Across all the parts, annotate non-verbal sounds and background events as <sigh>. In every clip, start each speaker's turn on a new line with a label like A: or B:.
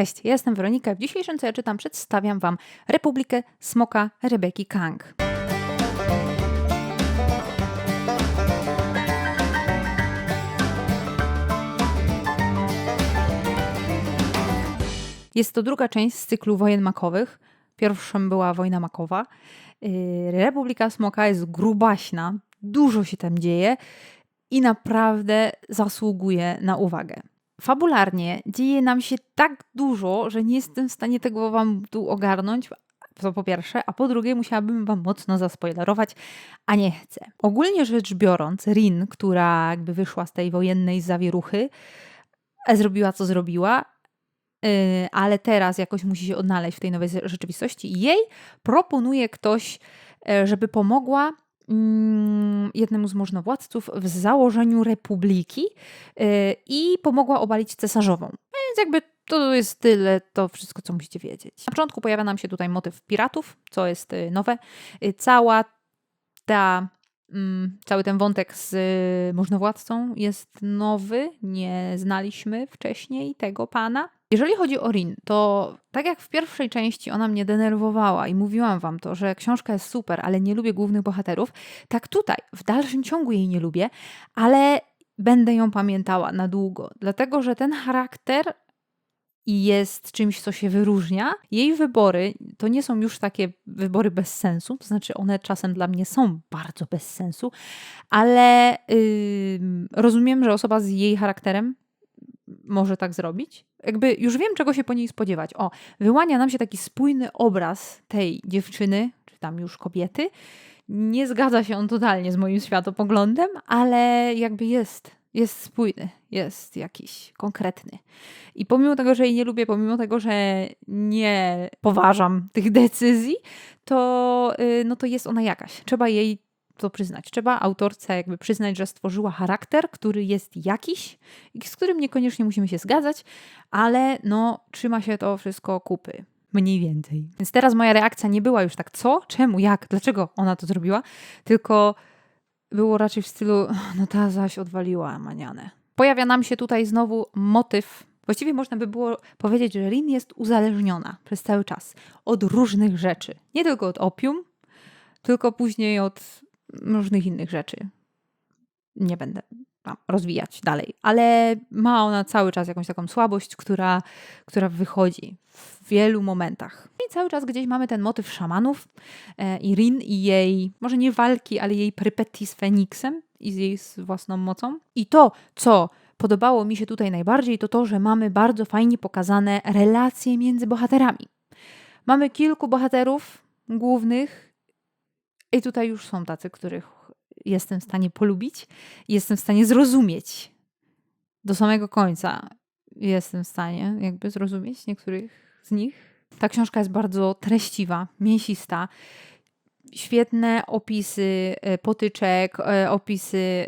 A: Cześć, ja jestem Weronika. W dzisiejszym co ja czytam przedstawiam Wam Republikę Smoka Rebeki Kang. Jest to druga część z cyklu wojen makowych. Pierwszą była wojna makowa. Yy, Republika Smoka jest grubaśna, dużo się tam dzieje i naprawdę zasługuje na uwagę. Fabularnie dzieje nam się tak dużo, że nie jestem w stanie tego Wam tu ogarnąć. To po pierwsze, a po drugie musiałabym Wam mocno zaspoilerować, a nie chcę. Ogólnie rzecz biorąc, Rin, która jakby wyszła z tej wojennej zawieruchy, e, zrobiła co zrobiła, yy, ale teraz jakoś musi się odnaleźć w tej nowej rzeczywistości. Jej proponuje ktoś, e, żeby pomogła jednemu z możnowładców w założeniu republiki yy, i pomogła obalić cesarzową. Więc jakby to jest tyle, to wszystko, co musicie wiedzieć. Na początku pojawia nam się tutaj motyw piratów, co jest y, nowe. Y, Cała ta, mm, cały ten wątek z możnowładcą jest nowy. Nie znaliśmy wcześniej tego pana. Jeżeli chodzi o Rin, to tak jak w pierwszej części ona mnie denerwowała i mówiłam wam to, że książka jest super, ale nie lubię głównych bohaterów, tak tutaj w dalszym ciągu jej nie lubię, ale będę ją pamiętała na długo, dlatego że ten charakter jest czymś, co się wyróżnia. Jej wybory to nie są już takie wybory bez sensu, to znaczy one czasem dla mnie są bardzo bez sensu, ale yy, rozumiem, że osoba z jej charakterem może tak zrobić. Jakby już wiem, czego się po niej spodziewać. O, wyłania nam się taki spójny obraz tej dziewczyny, czy tam już kobiety. Nie zgadza się on totalnie z moim światopoglądem, ale jakby jest jest spójny, jest jakiś konkretny. I pomimo tego, że jej nie lubię, pomimo tego, że nie poważam tych decyzji, to, yy, no to jest ona jakaś. Trzeba jej to przyznać. Trzeba autorce jakby przyznać, że stworzyła charakter, który jest jakiś i z którym niekoniecznie musimy się zgadzać, ale no trzyma się to wszystko kupy. Mniej więcej. Więc teraz moja reakcja nie była już tak, co, czemu, jak, dlaczego ona to zrobiła, tylko było raczej w stylu, no ta zaś odwaliła manianę. Pojawia nam się tutaj znowu motyw. Właściwie można by było powiedzieć, że Rin jest uzależniona przez cały czas od różnych rzeczy. Nie tylko od opium, tylko później od różnych innych rzeczy. Nie będę rozwijać dalej, ale ma ona cały czas jakąś taką słabość, która, która wychodzi w wielu momentach. I cały czas gdzieś mamy ten motyw szamanów e, i Rin i jej, może nie walki, ale jej prypetii z Feniksem i z jej własną mocą. I to, co podobało mi się tutaj najbardziej, to to, że mamy bardzo fajnie pokazane relacje między bohaterami. Mamy kilku bohaterów głównych i tutaj już są tacy, których jestem w stanie polubić, jestem w stanie zrozumieć do samego końca. Jestem w stanie jakby zrozumieć niektórych z nich. Ta książka jest bardzo treściwa, mięsista. Świetne opisy e, potyczek, e, opisy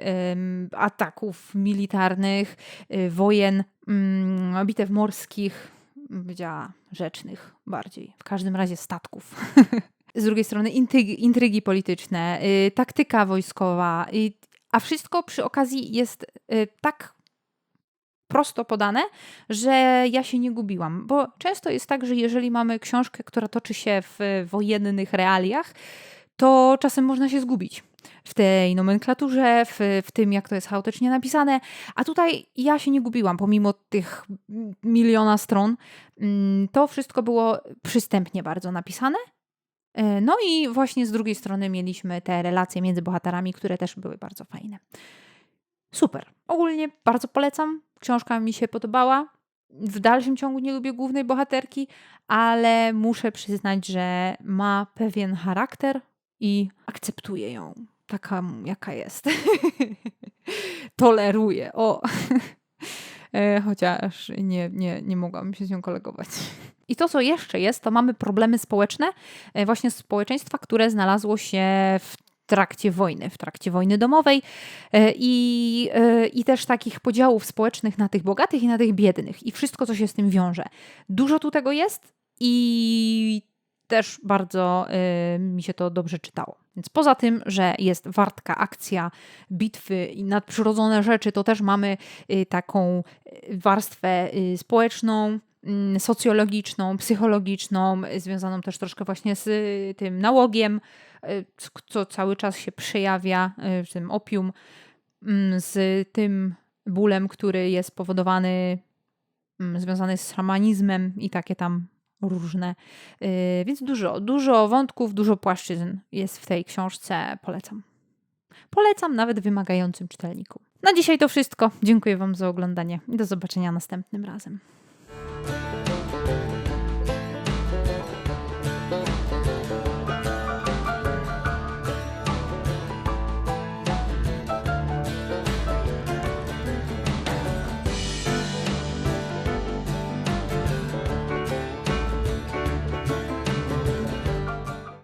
A: ataków militarnych, e, wojen, mm, bitew morskich, powiedziała rzecznych bardziej, w każdym razie statków. <laughs> z drugiej strony intrygi, intrygi polityczne, y, taktyka wojskowa, y, a wszystko przy okazji jest y, tak prosto podane, że ja się nie gubiłam. Bo często jest tak, że jeżeli mamy książkę, która toczy się w wojennych realiach, to czasem można się zgubić w tej nomenklaturze, w, w tym, jak to jest chaotycznie napisane. A tutaj ja się nie gubiłam, pomimo tych miliona stron. Mm, to wszystko było przystępnie bardzo napisane no i właśnie z drugiej strony mieliśmy te relacje między bohaterami, które też były bardzo fajne. Super. Ogólnie bardzo polecam. Książka mi się podobała. W dalszym ciągu nie lubię głównej bohaterki, ale muszę przyznać, że ma pewien charakter i akceptuję ją taka, jaka jest. <laughs> Toleruję. O. <laughs> E, chociaż nie, nie, nie mogłam się z nią kolegować. I to, co jeszcze jest, to mamy problemy społeczne, e, właśnie społeczeństwa, które znalazło się w trakcie wojny, w trakcie wojny domowej e, i, i też takich podziałów społecznych na tych bogatych i na tych biednych i wszystko, co się z tym wiąże. Dużo tu tego jest i też bardzo mi się to dobrze czytało. Więc poza tym, że jest wartka, akcja, bitwy i nadprzyrodzone rzeczy, to też mamy taką warstwę społeczną, socjologiczną, psychologiczną, związaną też troszkę właśnie z y, tym nałogiem, y, co cały czas się przejawia y, w tym opium, mm, z tym bólem, który jest powodowany, mm, związany z szamanizmem i takie tam różne. Więc dużo, dużo wątków, dużo płaszczyzn jest w tej książce. Polecam. Polecam nawet wymagającym czytelnikom. Na dzisiaj to wszystko. Dziękuję Wam za oglądanie do zobaczenia następnym razem.